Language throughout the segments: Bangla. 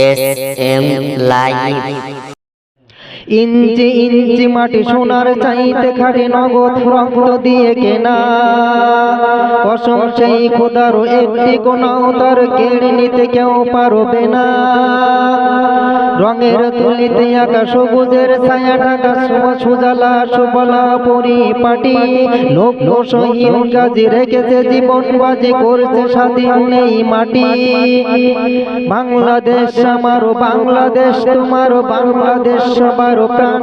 এস লাইভ ইঞ্চি ইঞ্চি মাটি সোনার চাইতে খাটে নগদ রক্ত দিয়ে কেনা। কসম সেই খোদার একটি কোনাও তার কেড়ে নিতে কেউ পারবে না। রঙের তুলিতে আঁকা সবুজের ছায়া ঢাকা সুজালা সুবলা পরিপাটি। লোক সহীন কাজে রেখেছে, জীবন বাজি করছে, স্বাধীন নেই মাটি। বাংলাদেশ আমার, বাংলাদেশ তোমার, বাংলাদেশ সবার প্রাণ।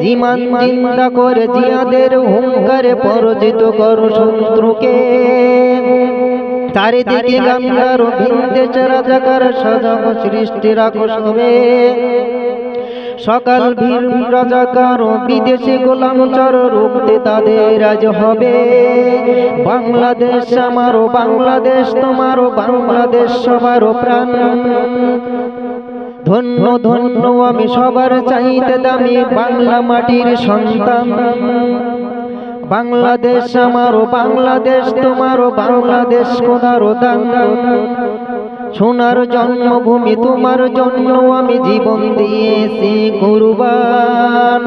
জিমান চিন্তা করে জিয়াদের হুঙ্কারে পরাজিত করো শত্রুকে। চারিদিকে গঙ্গার ভিন্দেশ রাজাকার সজাগ সৃষ্টি রাখো সবে। সকাল ভীর রাজাকার বিদেশে গোলাম চর রুখতে তাদের আজ হবে। বাংলাদেশ আমারও বাংলাদেশ তোমারও বাংলাদেশ সবারও প্রাণ। ধন্য ধন্য, আমি সবার চাইতে দামি বাংলা মাটির সন্তান। বাংলাদেশ আমারও বাংলাদেশ তোমারও বাংলাদেশ কোদারও দান। সোনার জন্মভূমি তোমার জন্য আমি জীবন দিয়েছি কুরবান।